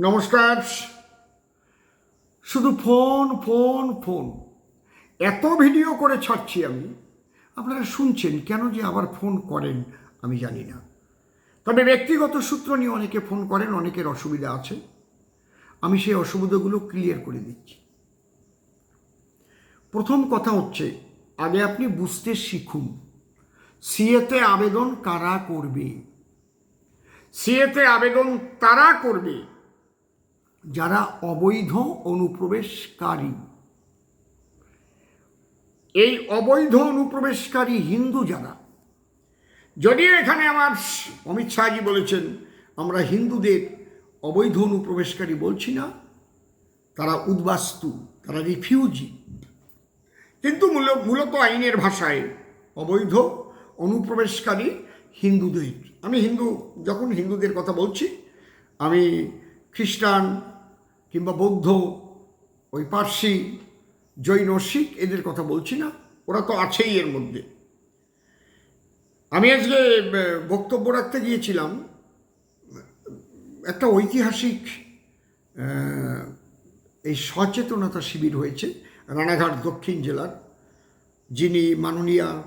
নমস্কার। শুধু phone phone phone. এত ভিডিও করে ছাড়ছি আমি। আপনারা শুনছেন কেন যে আবার ফোন করেন আমি জানি না। তবে ব্যক্তিগত সূত্র নিয়ে অনেকে ফোন করেন, অনেকের অসুবিধা আছে। আমি সেই অসুবিধাগুলো ক্লিয়ার করে দিচ্ছি। প্রথম কথা হচ্ছে, আগে আপনি বুঝতে শিখুন, সিএতে আবেদন কারা করবে? সিএতে আবেদন তারা করবে? যারা অবৈধ অনুপ্রবেশকারী। এই অবৈধ অনুপ্রবেশকারী হিন্দু যারা যদিও এখানে আমার অমিত শাহজি বলেছেন, আমরা হিন্দুদের অবৈধ অনুপ্রবেশকারী বলছি না, তারা উদ্বাস্তু, তারা রিফিউজি। কিন্তু মূল- মূলত আইনের ভাষায় অবৈধ অনুপ্রবেশকারী হিন্দুদের, আমি হিন্দু, যখন হিন্দুদের কথা বলছি, আমি খ্রিস্টান কিংবা বৌদ্ধ, ওই পার্সি, জৈন, শিখ, এদের কথা বলছি না। ওরা তো আছেই এর মধ্যে। আমি আজকে বক্তব্য রাখতে গিয়েছিলাম, একটা ঐতিহাসিক এই সচেতনতা শিবির হয়েছে, রানাঘাট দক্ষিণ জেলার। যিনি মাননীয়া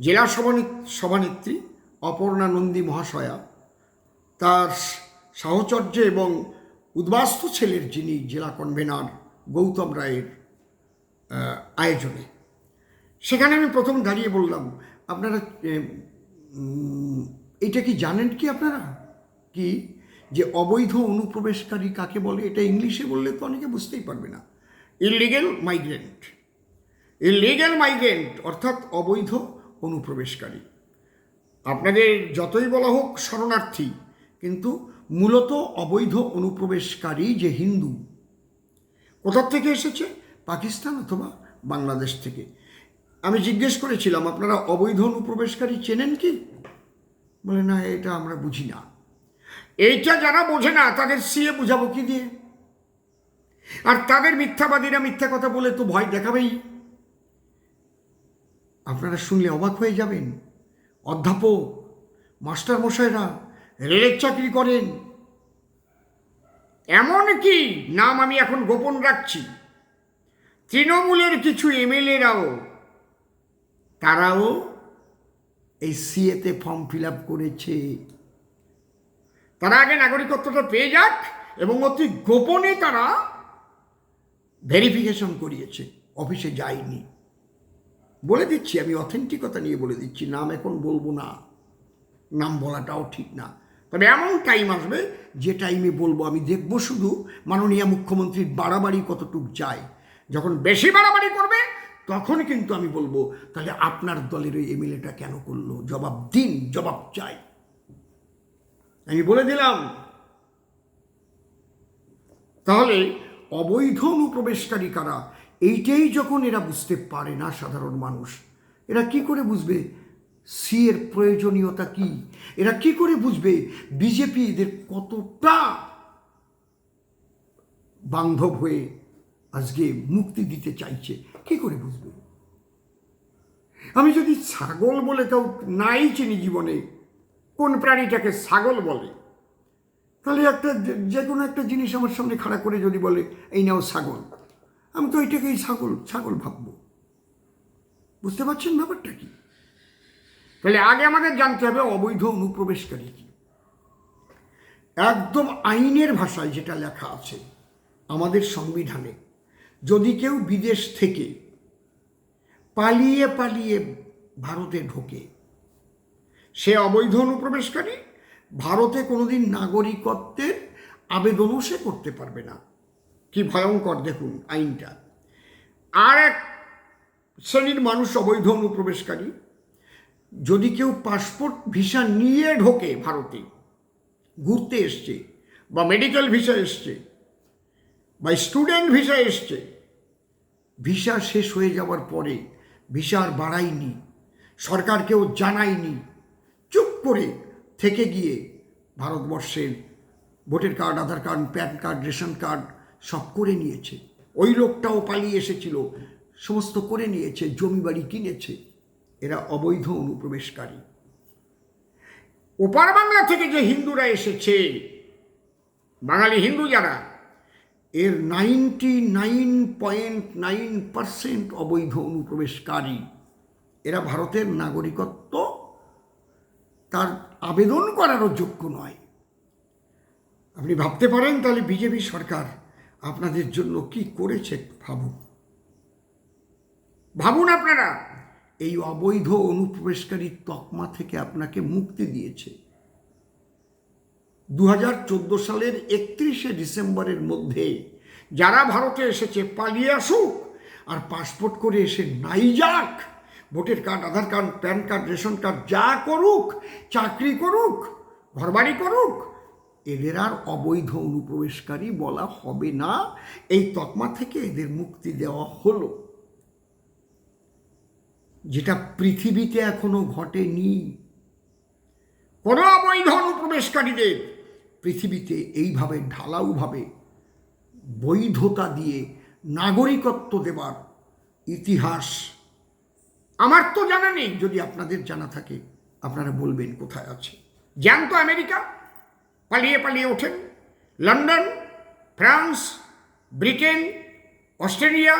জেলা সভানে- সভানেত্রী অপর্ণা নন্দী মহাশয়া, তার সাহচর্যে এবং উদ্বাস্তু ছেলের যিনি জেলা কনভেনার গৌতম রায়ের আয়োজনে। সেখানে আমি প্রথম দাঁড়িয়ে বললাম, আপনারা এটা কি জানেন কি আপনারা? কি? যে অবৈধ অনুপ্রবেশকারী কাকে বলে? এটা ইংলিশে বললে তো অনেকে বুঝতেই পারবে না। ইলিগেল মাইগ্রেন্ট ইলিগেল মাইগ্রেন্ট অর্থাৎ অবৈধ অনুপ্রবেশকারী। আপনাদের যতই বলা হোক শরণার্থী, কিন্তু মূলত অবৈধ অনুপ্রবেশকারী যে হিন্দু কোথার থেকে এসেছে? পাকিস্তান অথবা বাংলাদেশ থেকে? আমি জিজ্ঞেস করেছিলাম, আপনারা অবৈধ অনুপ্রবেশকারী চেনেন কি? বলে, না, এটা আমরা বুঝি না। এইটা যারা বোঝে না, তাদের সিএ বুঝাবো কি দিয়ে? আর তাদের মিথ্যাবাদীরা মিথ্যা কথা বলে তো ভয় দেখাবেই। আপনারা শুনলে অবাক হয়ে যাবেন। অধ্যাপক মাস্টার মশাইরা রেলের চাকরি করেন। এমন কি? নাম আমি এখন গোপন রাখছি। তৃণমূলের কিছু এমএলএরাও, তারাও এই সিএতে ফর্ম ফিল আপ করেছে। তারা আগে নাগরিকত্বটা পেয়ে যাক এবং অতি গোপনে তারা ভেরিফিকেশন করিয়েছে। অফিসে যায়নি। বলে দিচ্ছি, আমি অথেন্টিকতা নিয়ে বলে দিচ্ছি, নাম এখন বলব না। নাম বলাটাও ঠিক না। তবে এমন টাইম আসবে যে টাইমে বলব, আমি দেখব শুধু মাননীয় মুখ্যমন্ত্রীর বাড়াবাড়ি কতটুক যায়। যখন বেশি বাড়াবাড়ি করবে, তখন কিন্তু আমি বলব, তাহলে আপনার দলের ওই এমএলএটা কেন করল? জবাব দিন, জবাব চাই। আমি বলে দিলাম। তাহলে অবৈধ অনুপ্রবেশকারী কারা? এইটাই যখন এরা বুঝতে পারে না, সাধারণ মানুষ, এরা কি করে বুঝবে? সি এর প্রয়োজনীয়তা কি? এরা কি করে বুঝবে? বিজেপি এদের কতটা বান্ধব হয়ে আজকে মুক্তি দিতে চাইছে? কি করে বুঝবে? আমি যদি ছাগল বলে কেউ নাই চিনি জীবনে, কোন প্রাণীটাকে ছাগল বলে? তাহলে একটা যে- কোনো একটা জিনিস আমার সামনে খাড়া করে যদি বলে, এই নাও ছাগল। আমি তো এটাকেই ছাগল ছাগল ভাববো। বুঝতে পারছেন ব্যাপারটা কি? তাহলে আগে আমাদের জানতে হবে অবৈধ অনুপ্রবেশকারী কি? একদম আইনের ভাষায় যেটা লেখা আছে আমাদের সংবিধানে, যদি কেউ বিদেশ থেকে পালিয়ে পালিয়ে ভারতে ঢোকে, সে অবৈধ অনুপ্রবেশকারী, ভারতে কোনোদিন নাগরিকত্বের আবেদনও সে করতে পারবে না। কি ভয়ঙ্কর দেখুন আইনটা। আর এক শ্রেণির মানুষ অবৈধ অনুপ্রবেশকারী যদি কেউ পাসপোর্ট ভিসা নিয়ে ঢোকে ভারতে, ঘুরতে এসছে, বা মেডিকেল ভিসা এসছে, বা স্টুডেন্ট ভিসা এসছে ভিসা শেষ হয়ে যাওয়ার পরে ভিসা আর বাড়ায়নি, সরকারকেও জানায়নি, চুপ করে থেকে গিয়ে ভারতবর্ষের voter card Aadhaar card PAN card ration card সব করে নিয়েছে। ওই লোকটাও পালিয়ে এসেছিল, সমস্ত করে নিয়েছে, জমি বাড়ি কিনেছে। এরা অবৈধ অনুপ্রবেশকারী। ওপার বাংলা থেকে যে হিন্দুরা এসেছে, বাঙালি হিন্দু যারা, এর ninety nine point nine percent অবৈধ অনুপ্রবেশকারী, এরা ভারতের নাগরিকত্ব, তার আবেদন করারও যোগ্য নয়। আপনি ভাবতে পারেন তাহলে বিজেপি সরকার আপনাদের জন্য কি করেছে, ভাবুন। ভাবুন আপনারা। এই অবৈধ অনুপ্রবেশকারী তকমা থেকে আপনাকে মুক্তি দিয়েছে। দু হাজার চোদ্দ সালের একত্রিশে ডিসেম্বরের মধ্যে যারা ভারতে এসেছে, পালিয়ে আসুক আর পাসপোর্ট করে এসে নাই যাক, ভোটের card, Aadhaar card, PAN card, ration card, যা করুক, চাকরি করুক, ঘরবাড়ি করুক, এদের আর অবৈধ অনুপ্রবেশকারী বলা হবে না। এই তকমা থেকে এদের মুক্তি দেওয়া হলো। যেটা পৃথিবীতে এখনও ঘটেনি। কোনো অবৈধ অনুপ্রবেশকারীদের পৃথিবীতে এইভাবে ঢালাউভাবে বৈধতা দিয়ে নাগরিকত্ব দেবার ইতিহাস আমার তো জানা নেই, যদি আপনাদের জানা থাকে। আপনারা বলবেন কোথায় আছে। যান তো আমেরিকা, পালিয়ে পালিয়ে ওঠেন। London, France, Britain, Australia,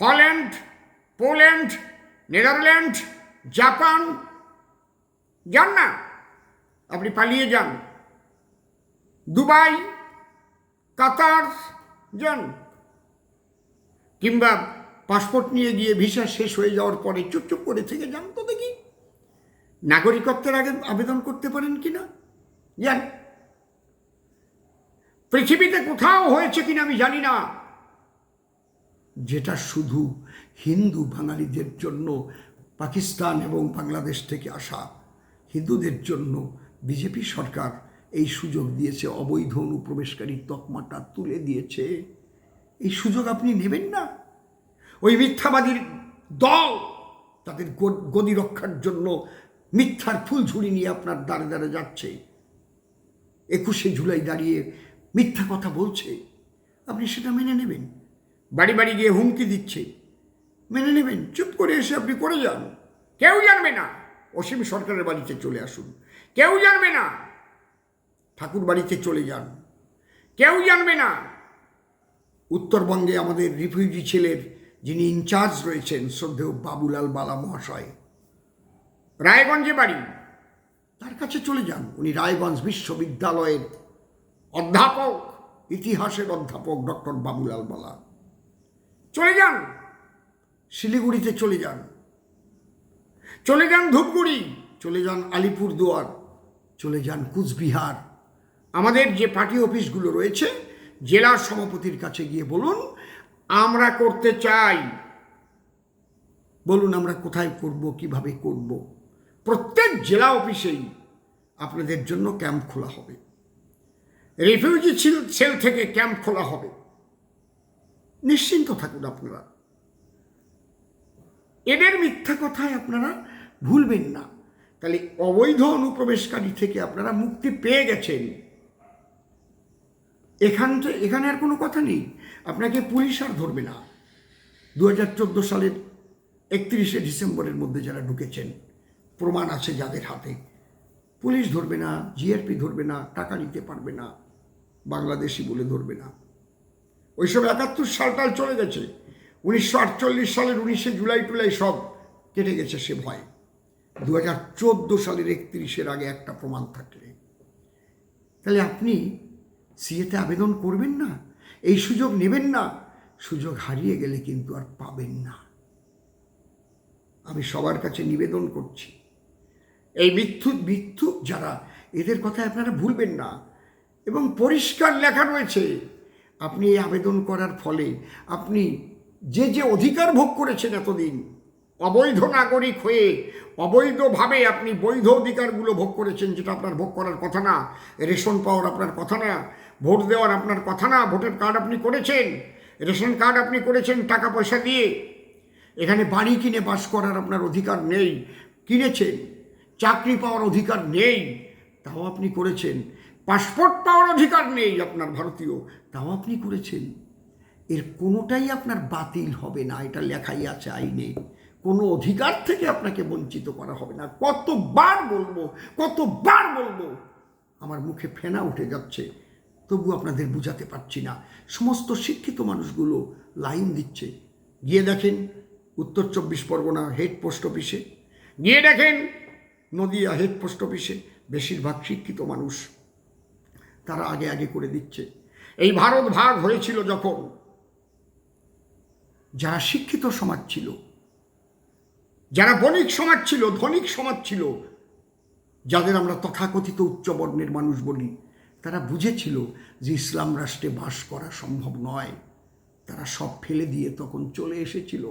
Holland Poland, Netherland, Japan, যান না, আপনি পালিয়ে যান। দুবাই, কাতার, যান। কিংবা পাসপোর্ট নিয়ে গিয়ে ভিসা শেষ হয়ে যাওয়ার পরে চুপচুপ করে থেকে যান তো দেখি। নাগরিকত্বের আগে আবেদন করতে পারেন কি না? যান। পৃথিবীতে কোথাও হয়েছে কিনা আমি জানি না। যেটা শুধু হিন্দু বাঙালিদের জন্য, পাকিস্তান এবং বাংলাদেশ থেকে আসা হিন্দুদের জন্য বিজেপি সরকার এই সুযোগ দিয়েছে, অবৈধ অনুপ্রবেশকারী তকমাটা তুলে দিয়েছে। এই সুযোগ আপনি নেবেন না। ওই মিথ্যাবাদীর দল তাদের গদি রক্ষার জন্য মিথ্যার ফুলঝুড়ি নিয়ে আপনার দ্বারে দ্বারে যাচ্ছে। একুশে জুলাই দাঁড়িয়ে মিথ্যা কথা বলছে। আপনি সেটা মেনে নেবেন। বাড়ি বাড়ি গিয়ে হুমকি দিচ্ছে। মেনে নেবেন, চুপ করে এসে আপনি করে যান। কেউ জানবে না। অসীম সরকারের বাড়িতে চলে আসুন। কেউ জানবে না। ঠাকুর বাড়িতে চলে যান। কেউ জানবে না। উত্তরবঙ্গে আমাদের রিফিউজি ছেলের যিনি ইনচার্জ রয়েছেন, শ্রদ্ধেয় বাবুলাল বালা মহাশয়, রায়গঞ্জে বাড়ি। তার কাছে চলে যান। উনি রায়গঞ্জ বিশ্ববিদ্যালয়ের অধ্যাপক, ইতিহাসের অধ্যাপক ডক্টর বাবুলাল বালা। চলে যান। শিলিগুড়িতে চলে যান। চলে যান ধূপগুড়ি, চলে যান আলিপুরদুয়ার, চলে যান কুচবিহার। আমাদের যে পার্টি অফিসগুলো রয়েছে জেলার সভাপতির কাছে গিয়ে বলুন, আমরা করতে চাই। বলুন আমরা কোথায় করব, কীভাবে করব। প্রত্যেক জেলা অফিসেই আপনাদের জন্য ক্যাম্প খোলা হবে। রিফিউজি সেল থেকে ক্যাম্প খোলা হবে। নিশ্চিন্ত থাকুন আপনারা। এদের মিথ্যা কথায় আপনারা ভুলবেন না। তাহলে অবৈধ অনুপ্রবেশকারী থেকে আপনারা মুক্তি পেয়ে গেছেন। এখান থেকে এখানে আর কোনো কথা নেই। আপনাকে পুলিশ আর ধরবে না। দু হাজার চোদ্দ সালের একত্রিশে ডিসেম্বরের মধ্যে যারা ঢুকেছেন, প্রমাণ আছে যাদের হাতে। পুলিশ ধরবে না, জিআরপি ধরবে না, টাকা নিতে পারবে না, বাংলাদেশি বলে ধরবে না। ওইসব একাত্তর সালটাল চলে গেছে। উনিশশো আটচল্লিশ সালের উনিশে জুলাই টুলাই সব কেটে গেছে সে ভয়। দু হাজার চোদ্দ সালের একত্রিশের আগে একটা প্রমাণ থাকলে। তাহলে আপনি সিএতে আবেদন করবেন না? এই সুযোগ নেবেন না? সুযোগ হারিয়ে গেলে কিন্তু আর পাবেন না। আমি সবার কাছে নিবেদন করছি, এই মিথ্যু মিথ্যু যারা, এদের কথা আপনারা ভুলবেন না। এবং পরিষ্কার লেখা রয়েছে আপনি এই আবেদন করার ফলে আপনি যে যে অধিকার ভোগ করেছেন এতদিন, অবৈধ নাগরিক হয়ে অবৈধভাবে আপনি বৈধ অধিকারগুলো ভোগ করেছেন যেটা আপনার ভোগ করার কথা না, রেশন পাওয়ার আপনার কথা না, ভোট দেওয়ার আপনার কথা না, ভোটার কার্ড আপনি করেছেন, রেশন কার্ড আপনি করেছেন টাকা পয়সা দিয়ে, এখানে বাড়ি কিনে বাস করার আপনার অধিকার নেই, কিনেছেন, চাকরি পাওয়ার অধিকার নেই, তাও আপনি করেছেন। পাসপোর্ট পাওয়ার অধিকার নেই আপনার ভারতীয়। তাও আপনি করেছেন। এর কোনোটাই আপনার বাতিল হবে না, এটা লেখাই আছে আইনে। কোনো অধিকার থেকে আপনাকে বঞ্চিত করা হবে না। কতবার বলব কতবার বলব, আমার মুখে ফেনা উঠে যাচ্ছে। তবু আপনাদের বুঝাতে পারছি না। সমস্ত শিক্ষিত মানুষগুলো লাইন দিচ্ছে। গিয়ে দেখেন উত্তর চব্বিশ পরগনা হেড পোস্ট অফিসে। গিয়ে দেখেন নদিয়া হেড পোস্ট অফিসে। বেশিরভাগ শিক্ষিত মানুষ। তারা আগে আগে করে দিচ্ছে। এই ভারত ভাগ হয়েছিল যখন, যারা শিক্ষিত সমাজ ছিল, যারা বণিক সমাজ ছিল, ধনিক সমাজ ছিল, যাদের আমরা তথাকথিত উচ্চবর্ণের মানুষ বলি, তারা বুঝেছিল যে ইসলাম রাষ্ট্রে বাস করা সম্ভব নয়। তারা সব ফেলে দিয়ে তখন চলে এসেছিল।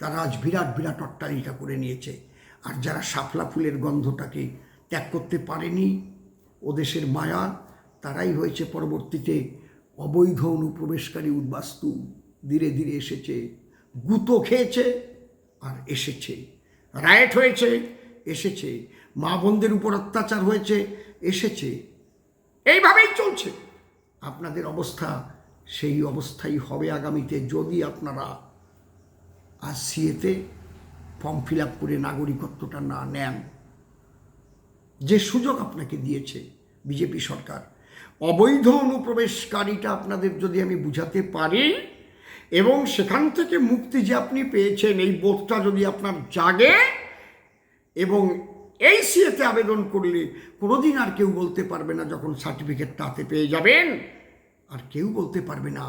তারা আজ বিরাট বিরাট অট্টালিকা করে নিয়েছে। আর যারা শাপলা ফুলের গন্ধটাকে ত্যাগ করতে পারেনি, ও দেশের মায়া তারাই হয়েছে পরবর্তীতে অবৈধ অনুপ্রবেশকারী উদ্বাস্তু। ধীরে ধীরে এসেছে, গুঁতো খেয়েছে আর এসেছে। রায়েট হয়েছে, এসেছে। মা বোনদের উপর অত্যাচার হয়েছে, এসেছে। এইভাবেই চলছে। আপনাদের অবস্থা সেই অবস্থাই হবে আগামীতে যদি আপনারা আর সিএতে ফর্ম ফিল আপ করে নাগরিকত্বটা না নেন। যে সুযোগ আপনাকে দিয়েছে বিজেপি সরকার অবৈধ অনুপ্রবেশকারীটা আপনাদের যদি আমি বুঝাতে পারি এবং সেখান থেকে মুক্তি যে আপনি পেয়েছেন এই বোধটা যদি আপনার জাগে এবং এই সিএতে আবেদন করলে কোনোদিন আর কেউ বলতে পারবে না যখন সার্টিফিকেটটা হাতে পেয়ে যাবেন। আর কেউ বলতে পারবে না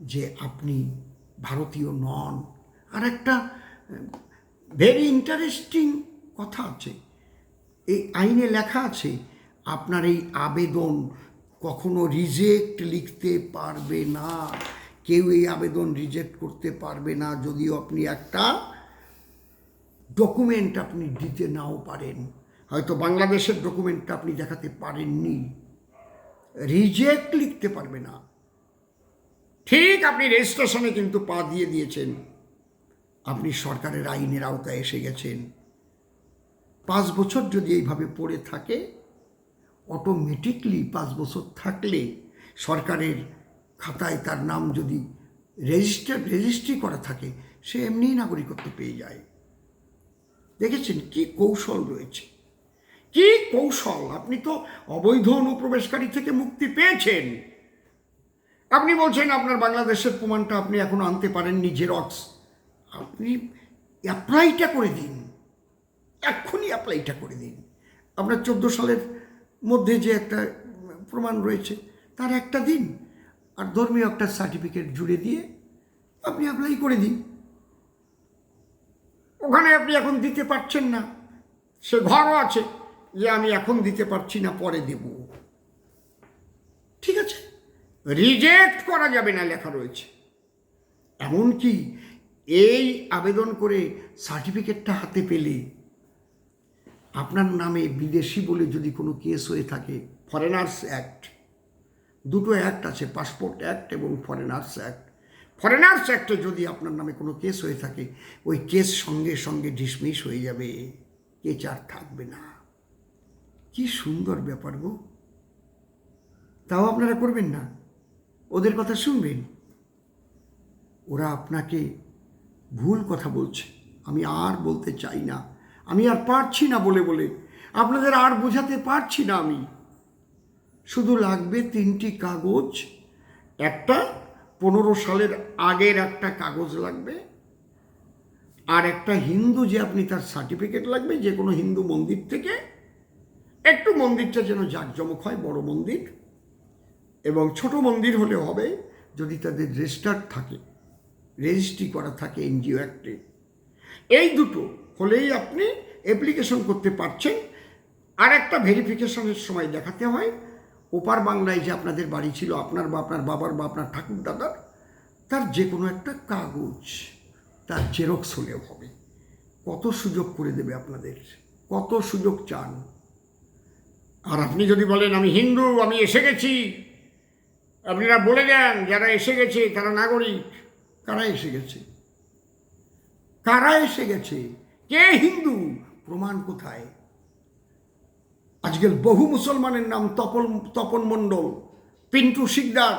যে আপনি ভারতীয় নন। আর একটা ভেরি ইন্টারেস্টিং কথা আছে। এই আইনে লেখা আছে আপনার এই আবেদন কখনো রিজেক্ট লিখতে পারবে না। কেউ এই আবেদন রিজেক্ট করতে পারবে না, যদিও আপনি একটা ডকুমেন্ট আপনি দিতে নাও পারেন। হয়তো বাংলাদেশের ডকুমেন্টটা আপনি দেখাতে পারেননি। রিজেক্ট লিখতে পারবে না। ঠিক আপনি রেজিস্ট্রেশনে কিন্তু পা দিয়ে দিয়েছেন। আপনি সরকারের আইনের আওতায় এসে গেছেন। পাঁচ বছর যদি এইভাবে পড়ে থাকে অটোমেটিকলি পাঁচ বছর থাকলে সরকারের খাতায় তার নাম যদি রেজিস্টার রেজিস্ট্রি করা থাকে, সে এমনিই নাগরিকত্ব পেয়ে যায়। দেখেছেন কি কৌশল রয়েছে? কি কৌশল? আপনি তো অবৈধ অনুপ্রবেশকারী থেকে মুক্তি পেয়েছেন। আপনি বলছেন আপনার বাংলাদেশের প্রমাণটা আপনি এখনও আনতে পারেননি জেরক্স আপনি অ্যাপ্লাইটা করে দিন। এক্ষুনি অ্যাপ্লাইটা করে দিন। আপনার চোদ্দ সালের মধ্যে যে একটা প্রমাণ রয়েছে, তার একটা দিন আর ধর্মীয় একটা সার্টিফিকেট জুড়ে দিয়ে আপনি অ্যাপ্লাই করে দিন। ওখানে আপনি এখন দিতে পারছেন না। সে ঘরও আছে, যে আমি এখন দিতে পারছি না, পরে দেব। ঠিক আছে? রিজেক্ট করা যাবে না লেখা রয়েছে। এমনকি এই আবেদন করে সার্টিফিকেটটা হাতে পেলে আপনার নামে বিদেশি বলে যদি কোনো কেস হয়ে থাকে ফরেনার্স অ্যাক্ট দুটো অ্যাক্ট আছে পাসপোর্ট অ্যাক্ট এবং ফরেনার্স অ্যাক্ট ফরেনার্স অ্যাক্টে যদি আপনার নামে কোনো কেস হয়ে থাকে, ওই কেস সঙ্গে সঙ্গে ডিসমিস হয়ে যাবে কেস আর থাকবে না। কি সুন্দর ব্যাপার গো। তাও আপনারা করবেন না? ওদের কথা শুনবেন? ওরা আপনাকে ভুল কথা বলছে। আমি আর বলতে চাই না। আমি আর পারছি না বলে বলে। আপনাদের আর বোঝাতে পারছি না আমি। শুধু লাগবে তিনটি কাগজ। একটা পনেরো সালের আগের একটা কাগজ লাগবে। আর একটা হিন্দু যে আপনি তার সার্টিফিকেট লাগবে, যে কোনো হিন্দু মন্দির থেকে। একটু মন্দিরটা যেন জাঁকজমক হয়, বড় মন্দির। এবং ছোট মন্দির হলে হবে, যদি তাদের রেজিস্টার্ড থাকে। রেজিস্ট্রি করা থাকে এনজিও অ্যাক্টে। এই দুটো হলেই আপনি অ্যাপ্লিকেশন করতে পারছেন। আর একটা ভেরিফিকেশনের সময় দেখাতে হয়। ওপার বাংলায় যে আপনাদের বাড়ি ছিল, আপনার বা আপনার বাবার বা আপনার ঠাকুর দাদার, তার যে কোনো একটা কাগজ, তার জেরক্স হলেও হবে। কত সুযোগ করে দেবে আপনাদের? কত সুযোগ চান? আর আপনি যদি বলেন, আমি হিন্দু, আমি এসে গেছি। আপনারা বলে দেন, যারা এসে গেছে, তারা নাগরিক, কারা এসে গেছে? কারা এসে গেছে? কে হিন্দু? প্রমাণ কোথায়? আজকাল বহু মুসলমানের নাম তপন তপন মণ্ডল, পিন্টু শিকদার,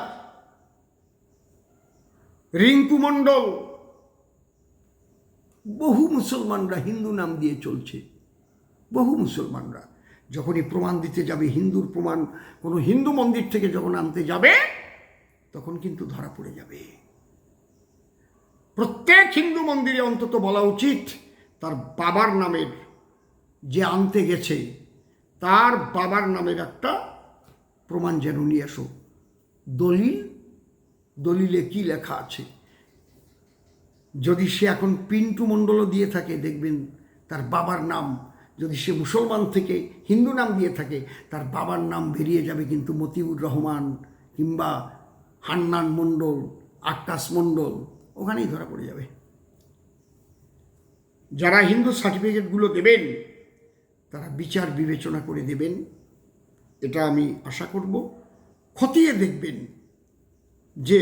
রিঙ্কু মণ্ডল। বহু মুসলমানরা হিন্দু নাম দিয়ে চলছে। বহু মুসলমানরা। যখনই প্রমাণ দিতে যাবে, হিন্দুর প্রমাণ, কোনো হিন্দু মন্দির থেকে যখন আনতে যাবে, তখন কিন্তু ধরা পড়ে যাবে। প্রত্যেক হিন্দু মন্দিরে অন্তত বলা উচিত তার বাবার নামের যে আনতে গেছে, তার বাবার নামের একটা প্রমাণ যেন নিয়ে আসো দলিল, দলিলে কি লেখা আছে? যদি সে এখন পিন্টু মণ্ডলও দিয়ে থাকে, দেখবেন তার বাবার নাম। যদি সে মুসলমান থেকে হিন্দু নাম দিয়ে থাকে, তার বাবার নাম বেরিয়ে যাবে কিন্তু মতিউর রহমান কিংবা হান্নান মণ্ডল আক্কাস মণ্ডল, ওখানেই ধরা পড়ে যাবে। যারা হিন্দু সার্টিফিকেটগুলো দেবেন, তারা বিচার বিবেচনা করে দেবেন। এটা আমি আশা করব। খতিয়ে দেখবেন যে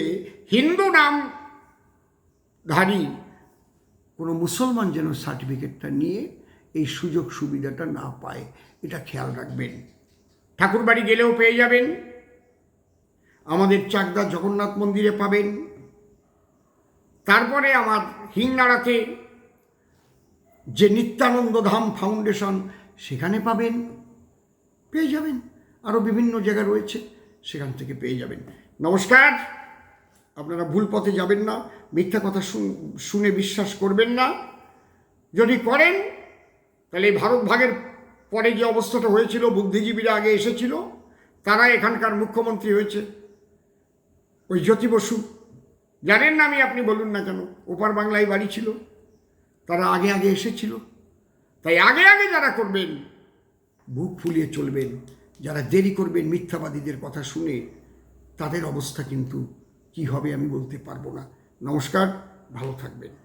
হিন্দু নাম ধারী কোনো মুসলমান যেন সার্টিফিকেটটা নিয়ে এই সুযোগ সুবিধাটা না পায়, এটা খেয়াল রাখবেন। ঠাকুরবাড়ি গেলেও পেয়ে যাবেন। আমাদের চাকদা জগন্নাথ মন্দিরে পাবেন। তারপরে আমার হিংনাড়াতে যে নিত্যানন্দ ধাম ফাউন্ডেশন, সেখানে পাবেন, পেয়ে যাবেন। আরও বিভিন্ন জায়গা রয়েছে, সেখান থেকে পেয়ে যাবেন। নমস্কার। আপনারা ভুল পথে যাবেন না, মিথ্যা কথা শুন- বিশ্বাস করবেন না। যদি করেন, তাহলে এই ভারত ভাগের পরে যে অবস্থাটা হয়েছিল, বুদ্ধিজীবীরা আগে এসেছিল, তারা এখানকার মুখ্যমন্ত্রী হয়েছে। ওই জ্যোতি বসু, জানেন না আমি, আপনি বলুন না কেন, ওপার বাংলায় বাড়ি ছিল। তারা আগে আগে এসেছিল। তাই আগে আগে যারা করবেন, বুক ফুলিয়ে চলবেন, যারা দেরি করবেন মিথ্যাবাদীদের কথা শুনে, তাদের অবস্থা কিন্তু কি হবে আমি বলতে পারব না। নমস্কার, ভালো থাকবেন।